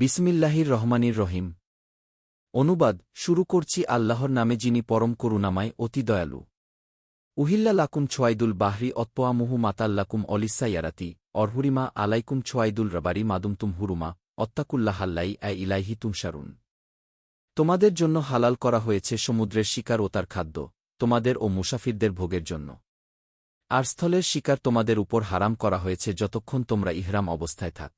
বিসমিল্লাহির রহমানির রহিম। অনুবাদ, শুরু করছি আল্লাহর নামে যিনি পরম করুণাময়, অতি দয়ালু। উহিল্লা লাকুম ছোয়াইদুল বাহরি অত্পোয়ামুহু মাতাল্লাকুম অলিসাইয়ারাতি, অরহুরিমা আলাইকুম ছোয়াইদুল রবারি মাদুমতুম হুরুমা, অত্তাকুল্লাহাল্লাই আ ইলাইহি তুমশারুন। তোমাদের জন্য হালাল করা হয়েছে সমুদ্রের শিকার ও তার খাদ্য, তোমাদের ও মুসাফিরদের ভোগের জন্য। আর স্থলের শিকার তোমাদের উপর হারাম করা হয়েছে যতক্ষণ তোমরা ইহরাম অবস্থায় থাক।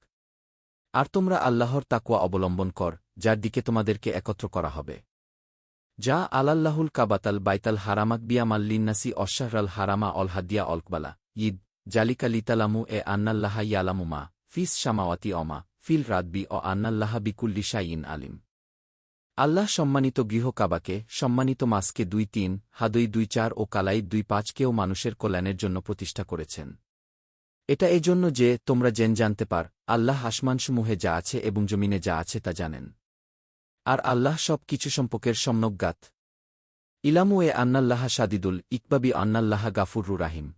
আর তোমরা আল্লাহর তাকুয়া অবলম্বন কর, যার দিকে তোমাদেরকে একত্র করা হবে। যা আলাল্লাহুল কাবাতাল বাইতাল হারামাক বিয়ামাল্লিন্নাসি অশ্বাহরাল হারামা অল হাদিয়া অলকবালা ঈদ, জালিকা লিতালামু এ আন্নাল্লাহা ইয়ালামু মা, ফিস শামাওয়াতি অমা ফিল রাদবি অ আন্নাল্লাহা বিকুল্লি শাইন আলিম। আল্লাহ সম্মানিত গৃহ কাবাকে, সম্মানিত মাসকে দুই তিন হাদই দুই চার ও কালাই দুই পাঁচকেও মানুষের কল্যাণের জন্য প্রতিষ্ঠা করেছেন। এটা এজন্য যে তোমরা জেন জানতে পার, আল্লাহ আসমানসমূহে যা আছে এবং জমিনে যা আছে তা জানেন। আর আল্লাহ সব কিছু সম্পর্কের সম্যজ্ঞাত ইলামু এ আন্নাল্লাহা সাদিদুল ইকবাবি আন্নাল্লাহা গাফুরু রাহিম।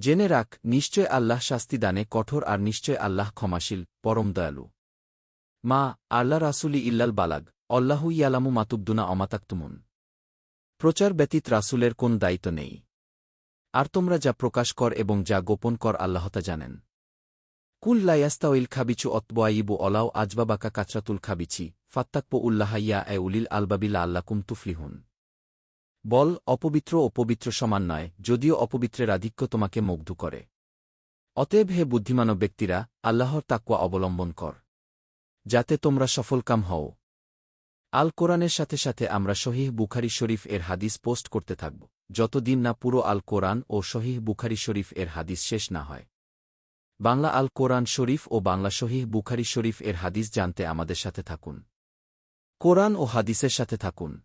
জেনে রাখ, নিশ্চয় আল্লাহ শাস্তি দানে কঠোর আর নিশ্চয় আল্লাহ ক্ষমাশীল, পরম দয়ালু। মা, আল্লাহ রাসুলি ইল্লাল বালাগ, অল্লাহু ইয়ালামু মাতুবদুনা অমাতাক্তুমুন। প্রচার ব্যতীত রাসুলের কোন দায়িত্ব নেই। আর তোমরা যা প্রকাশ কর এবং যা গোপন কর আল্লাহতা জানেন। কুল লায়াস্তাউইল খাবিচু অতবাইবু অলাও আজবাবাকা কাচরাতুল খাবিচি, ফাত্তাকপো উল্লাহাইয়া এ উলিল আলবাবিলা আল্লাকুম তুফলিহুন। বল, অপবিত্র ও পবিত্র সমান নয়, যদিও অপবিত্রের আধিক্য তোমাকে মুগ্ধ করে। অতএব হে বুদ্ধিমানব ব্যক্তিরা, আল্লাহর তাকুয়া অবলম্বন কর, যাতে তোমরা সফলকাম হও। আল কোরআনের সাথে সাথে আমরা শহীহ বুখারি শরীফ এর হাদিস পোস্ট করতে থাকব। যতদিন না পুরো আল কোরআন ও শহীহ বুখারি শরীফ এর হাদিস শেষ না হয়। বাংলা আল কোরআন শরীফ ও বাংলা শহীহ বুখারি শরীফ এর হাদিস জানতে আমাদের সাথে থাকুন। কোরআন ও হাদিসের সাথে থাকুন।